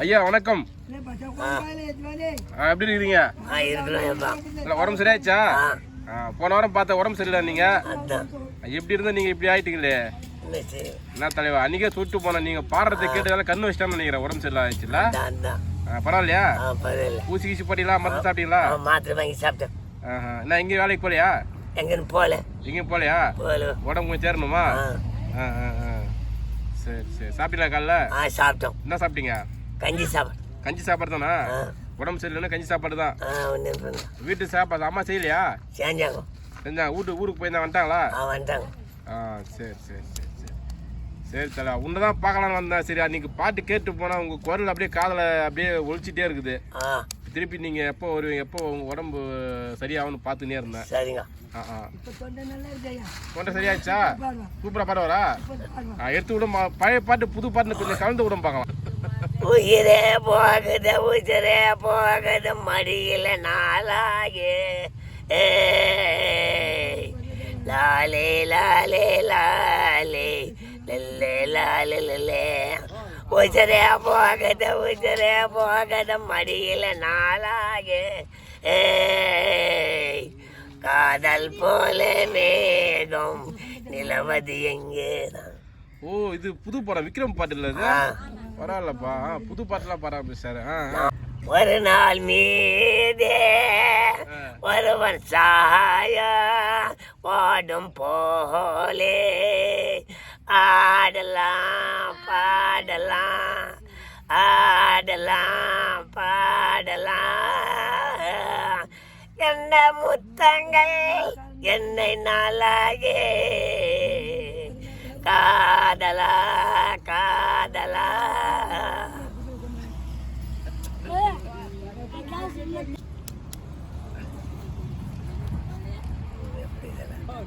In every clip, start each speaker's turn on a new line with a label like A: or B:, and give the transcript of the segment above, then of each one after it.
A: ஐயா வணக்கம். ஆ, எப்படி இல்ல, உடம்பு சரியாச்சா போன வாரம் பார்த்த உடம்பு சரியில்லை நீங்க? எப்படி இருந்தா நீங்க இப்படி ஆயிட்டீங்களே?
B: என்ன
A: தலைவா அன்னைக்கே சுட்டு போனேன் நீங்க பாடுறதை கேட்டதால கண்ணு வச்சிட்டான்னு நினைக்கிறேன் உடம்பு சரியில்லை ஆயிடுச்சுல? பரவாயில்லையா?
B: பரவாயில்ல.
A: ஊசி கீசி போட்டீங்களா மருந்து சாப்பிட்டீங்களா?
B: மாத்திரை வாங்கி சாப்பிட்டேன்.
A: என்ன எங்கேயும் வேலைக்கு போலையா
B: எங்கன்னு போகல.
A: எங்கேயும் போலையா உடம்பு கொஞ்சம்
B: ஆ.
A: சரி சரி. சாப்பிட்டீங்களா காலைல?
B: சாப்பிட்டோம்.
A: என்ன சாப்பிட்டீங்க?
B: கஞ்சி சாப்பாடு.
A: கஞ்சி சாப்பாடு தானா? உடம்பு சரியில்லைன்னா கஞ்சி சாப்பாடு தான். வீட்டு சாப்பாடு அம்மா செய்யலையா?
B: செஞ்சாங்க.
A: செஞ்சா வீட்டு ஊருக்கு போயிருந்தா வந்துட்டாங்களா?
B: வந்துட்டாங்க.
A: ஆ சரி சரி. சரி தல உன்னை தான் பார்க்கலான்னு வந்தேன் சரி அன்னைக்கு பாட்டு கேட்டு போனால் உங்கள் குரல் அப்படியே காதில் அப்படியே ஒழிச்சிட்டே இருக்குது. திருப்பி நீங்கள் எப்போ வருவீங்க? எப்போ உங்கள் உடம்பு சரியாகும்னு பார்த்துனே இருந்தேன்
B: சரிங்க.
A: ஆ ஆ. தொண்டை சரியாச்சா? சூப்பராக பாட வரா ஆ எடுத்து விட மா- பழைய பாட்டு புது பாட்டுன்னு கொஞ்சம் கலந்து விட பார்க்கலாம்.
B: உயிரே போகுது உயிரே போகுது மடியில நாளாகே. ஏய். லாலே லாலே லாலே. உசரே லாலே உசரே உஜரே மடியில நாளாக காதல் போல மேகம் நிலவது எங்கேதான்
A: ஓ இது புது படம் விக்ரம் பாட்டு இல்லை பரவாயில்லப்பா புது பாட்டுலாம் பாடாம சார் ஆ
B: ஒரு நாள் மீதே ஒருவன் சாயா பாடும் போலே ஆடலாம் பாடலாம் ஆடலாம் பாடலாம். என்ன முத்தங்கள் என்னை நாளாகே. காதலா காதலா.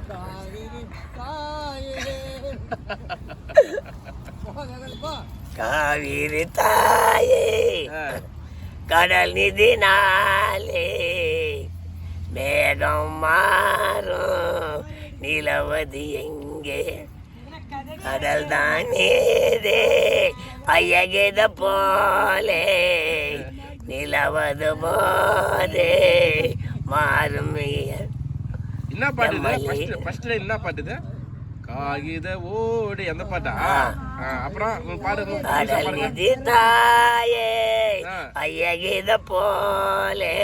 B: காவிரி காய தாயே
A: ஆ.
B: கடல் நிதி நாளே மேகம் மாறும் நிலவது எங்கே கடல் தான் நீரே அயகித போலே நிலவது போதே மாறும்.
A: என்ன பாட்டு என்ன பாட்டு காகித ஓடு. எந்த பாட்டா? அப்புறம் பாடுங்க.
B: நிதி தாயே
A: ஆ.
B: அயகித போலே.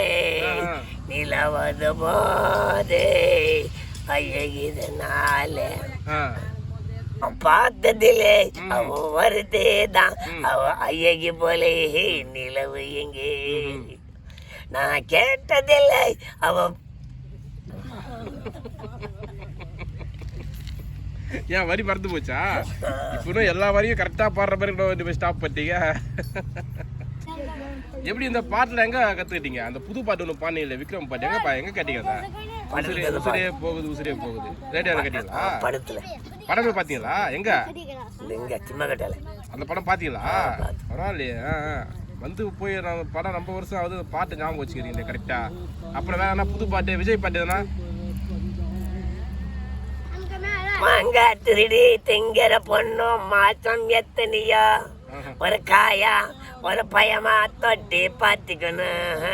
B: நிலவது போதே அயகித நாளே. பார்த்ததிலே அவ வருதேதான். அவ அழகி போலே நிலவு எங்கே நான் கேட்டதில்லை அவ
A: ஏன் வரி மறந்து போச்சா? இப்போ எல்லா வரியும் கரெக்டா பாடுற மாதிரி கூட போய் ஸ்டாப் பண்ணிட்டீங்க. எப்படி இந்த பாட்டுல எங்க கத்துக்கிட்டீங்க? அந்த புது பாட்டு ஒன்று பாடினீங்களே விக்ரம் பாட்டு. எங்க பா- எங்க கேட்டீங்க உசிரே உசிரே போகுது உசிரே போகுது. ரேடியோல கேட்டீங்களா?
B: படத்துல.
A: படமே பாத்தீங்களா? எங்க?
B: இங்க சின்ன கட்டல
A: அந்த படம் பாத்தீங்களா? பரவாயில்லையே. வந்து போய் படம் ரொம்ப வருஷம் ஆகுது பாட்டு ஞாபகம் வச்சுக்கிறீங்களே கரெக்டா அப்புறம் வேற புது பாட்டு? விஜய் பாட்டு எதுனா?
B: மாங்க திருடி திங்கிற பொண்ணும் மாசம் எத்தனையோ? ஒரு காயா ஒரு பயமா தொட்டி பார்த்துக்கணும்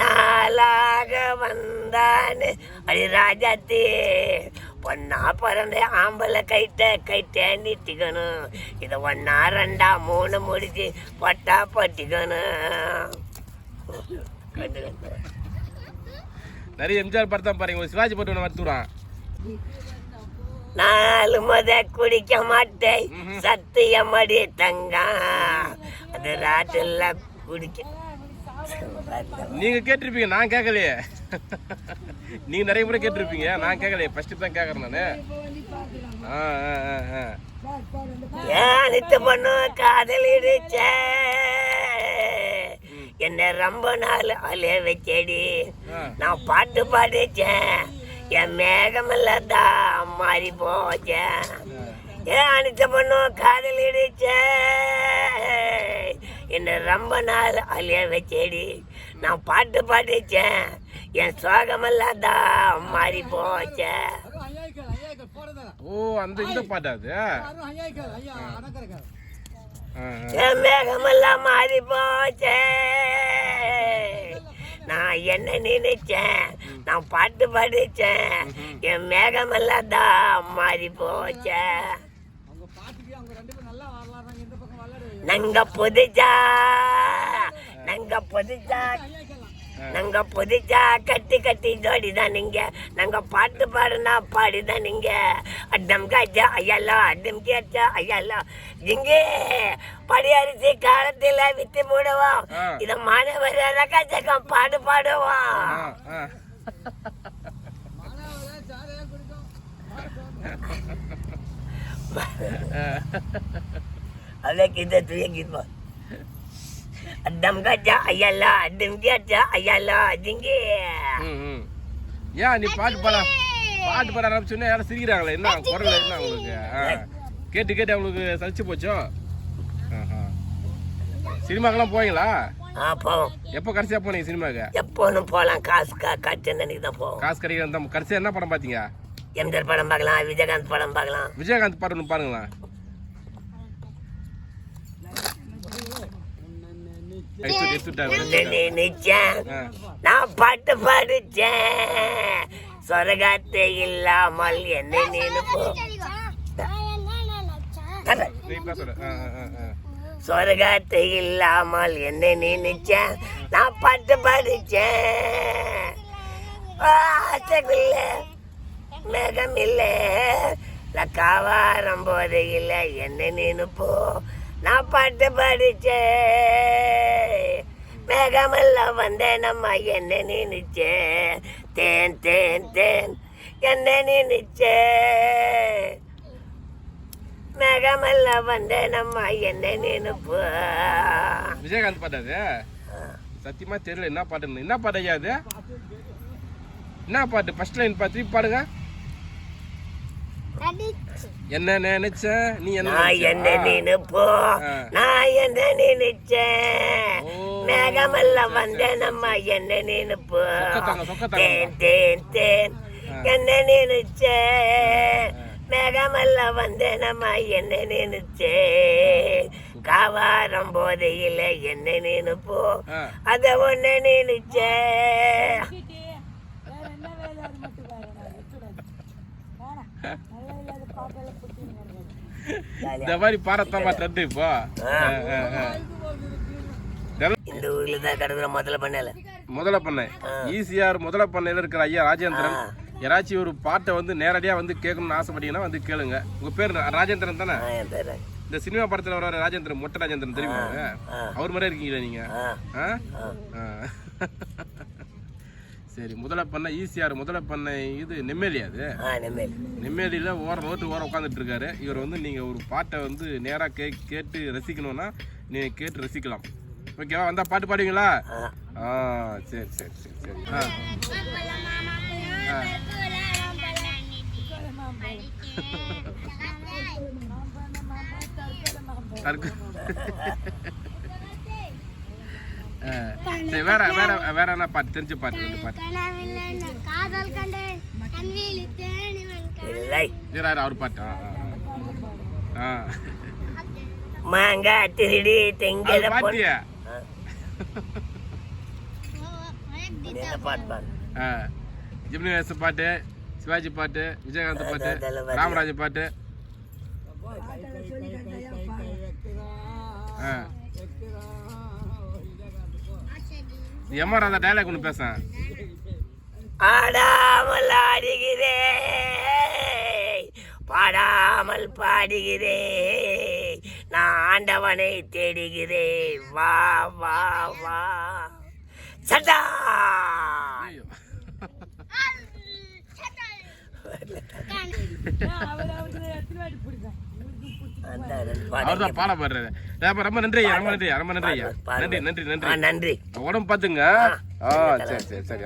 B: நாளாக வந்தான்னு அடி ராஜாத்தி. பொண்ணா பிறந்த ஆம்பளை கைட்ட கைட்ட நீட்டிக்கணும் இதை ஒன்னா ரெண்டா மூணு முடிச்சு பொட்டா பட்டிக்கணும்
A: நிறைய எம்ஜிஆர் படத்தான் பாருங்க. சிவாஜி பாட்டு ஒன்று வரத்துறான்.
B: நாலு முத குடிக்க மாட்டேன். சத்தியமடி தங்கா. அது ராட்டில் குடிக்க.
A: நீங்க கேட்டிருப்பீங்க நான் கேட்கலையே நீங்க நிறைய முறை கேட்டிருப்பீங்க நான் கேட்கலையே ஃபர்ஸ்ட் தான் கேட்கறேன் நானு. ஆ.
B: ஏனித்து பொண்ணு காதலிடுச்ச என்ன ரொம்ப நாள் அலைய வச்சடி. நான் பாட்டு பாடிச்சேன். என் மேகமெல்லாம் மாறி போச்சேன் ஏன் அனித்த பொண்ணு காதலிடுச்ச என்ன ரொம்ப நாள் அழிய வச்சேடி. நான் பாட்டு பாடிச்சேன். என் சோகமெல்லாம் தான் மாறி போச்சே.
A: ஓ அந்த இந்த பாட்டா அது? ஆ, ஆ.
B: என் மேகமெல்லாம் மாறி போச்சே. நான் என்ன நினைச்சேன்? நான் பாட்டு பாடிச்சேன். என் மேகமெல்லாம் தான் மாறி போச்சே. நங்க புதிச்சா நங்க புதிச்சா நாங்க புதிச்சா கட்டி கட்டி ஜோடி தான் நீங்க நாங்க பாட்டு பாடுனா பாடிதான் நீங்க அட்டம் காய்ச்சா ஐயல்லா அட்டம் கேச்சா ஐயல்லா இங்கே படியரிசி காலத்துல வித்து போடுவோம். இத மாணவர் ரகச்சக்கம் பாடு பாடுவோம். Oleh kita tu yang kita. Adam gajah ayala, adam gajah
A: ayala, dingi. ஏன் நீ பாட்டு பாட பாட்டு பாட ஆரம்பிச்சு யாரும் சிரிக்கிறாங்களே என்ன குரல் என்ன உங்களுக்கு? கேட்டு கேட்டு அவங்களுக்கு சலிச்சு போச்சோ? சினிமாக்கெல்லாம் போவீங்களா?
B: ஆ போவோம்
A: எப்போ கடைசியா போனீங்க சினிமாக்கு
B: எப்போனும் போகலாம் காசு கா காய்ச்சல் அன்னைக்கு தான் போவோம்.
A: காசு கிடைக்கிற அந்த கடைசியா என்ன படம் பார்த்தீங்க?
B: எம்ஜிஆர் படம் பார்க்கலாம் விஜயகாந்த் படம் பார்க்கலாம்.
A: விஜயகாந்த் பாட்டு ஒன்று பாருங்களேன்.
B: நான் பாட்டு பாடிச்சேன். இல்லாமல் என்ன நினைப்போ
A: நீ
B: சொரகாத்தை இல்லாமல் என்ன நினைச்சேன் நான் பட்டு படிச்சேன். ஆசைக்குள்ள மேகம் இல்லை லக்காவாரம் போது இல்லை என்ன நினைப்போ நான் பாட்டு படிச்சேன். மேகமெல்லாம் வந்தேன் நம்ம என்ன நினைச்சேன். தேன் தேன் தேன் என்ன நினைச்சேன். மேகமெல்லாம் வந்தேன் நம்ம என்ன நினைப்போ
A: விஜயகாந்த் பாட்டு அது சத்தியமா தெரியல என்ன பாட்டுன்னு என்ன பாட்டு ஐயா அது என்ன பாட்டு ஃபர்ஸ்ட் லைன் பாட்டு திருப்பி பாடுங்க என்ன நினைச்ச நீ என்ன?
B: என்ன. நினைப்போ. நான் என்ன நினைச்சேன்
A: ஓ.
B: மேகமெல்லாம் வந்த நம்ம என்ன நினைப்போ. தேன் தேன் தேன். என்ன நினைச்சேன் மேகமெல்லாம் வந்த நம்ம என்ன நினைச்சேன் காவாரம் போதையில என்ன நினைப்போ. அத ஒண்ணு நினைச்சேன்
A: இந்த மாதிரி பாடத்தான் பாட்டு இப்போ.
B: இந்த ஊர்ல தான் கிடக்குற முதல்ல பண்ணல.
A: முதல்ல பண்ணை ஈசிஆர் முதல்ல பண்ணையில இருக்கிற ஐயா ராஜேந்திரன். யாராச்சும் ஒரு பாட்டை வந்து நேரடியா வந்து கேட்கணும்னு ஆசைப்பட்டீங்கன்னா வந்து கேளுங்க உங்க பேர் ராஜேந்திரன் தானே இந்த சினிமா படத்துல வர ராஜேந்திரன் மொட்டை ராஜேந்திரன் தெரியுமா. அவர் மாதிரி இருக்கீங்களா நீங்க
B: ஆ
A: ஆ? ஆ. சரி முதல்ல பண்ண ஈசிஆர் முதல்ல பண்ண இது நெம்மேலி அது நெம்மேலியில் ஓரம் ரோட்டு ஓரம் உட்காந்துட்டு இருக்காரு இவர் வந்து நீங்கள் ஒரு பாட்டை வந்து நேராக கே கேட்டு ரசிக்கணும்னா நீங்கள் கேட்டு ரசிக்கலாம் ஓகேவா வந்தால் பாட்டு பாடுவீங்களா
B: ஆ
A: ஆ சரி சரி சரி சரி ஆ ஆ. சரி வேற வேற வேற என்ன பாட்டு? தெரிஞ்ச பாட்டு ரெண்டு பாட்டு. அவர் பாட்டு. ஆ
B: மாங்காய் திருடி பொன்
A: பாட்டியா?
B: என்ன பாட்டு பாடு?
A: ஆ. ஜிம்னி பாட்டு. சிவாஜி பாட்டு விஜயகாந்த் பாட்டு. ராமராஜ் பாட்டு. எம்மா ராதா டைலாக் ஒன்று பேசேன்
B: ஆடாமல் ஆடுகிறே பாடாமல் பாடுகிறே நான் ஆண்டவனை தேடுகிறேன். வா வா வா. சட்டா
A: ஐயோ
B: அந்த ரெண்டு பாட்டு
A: அவர் தான் பாட பாடுறாரு. ரொம்ப நன்றி ஐயா ரொம்ப நன்றி ரொம்ப நன்றி நன்றி நன்றி. நன்றி
B: நன்றி.
A: உடம்பு பார்த்துங்க. ஆ. சரி சரி சரி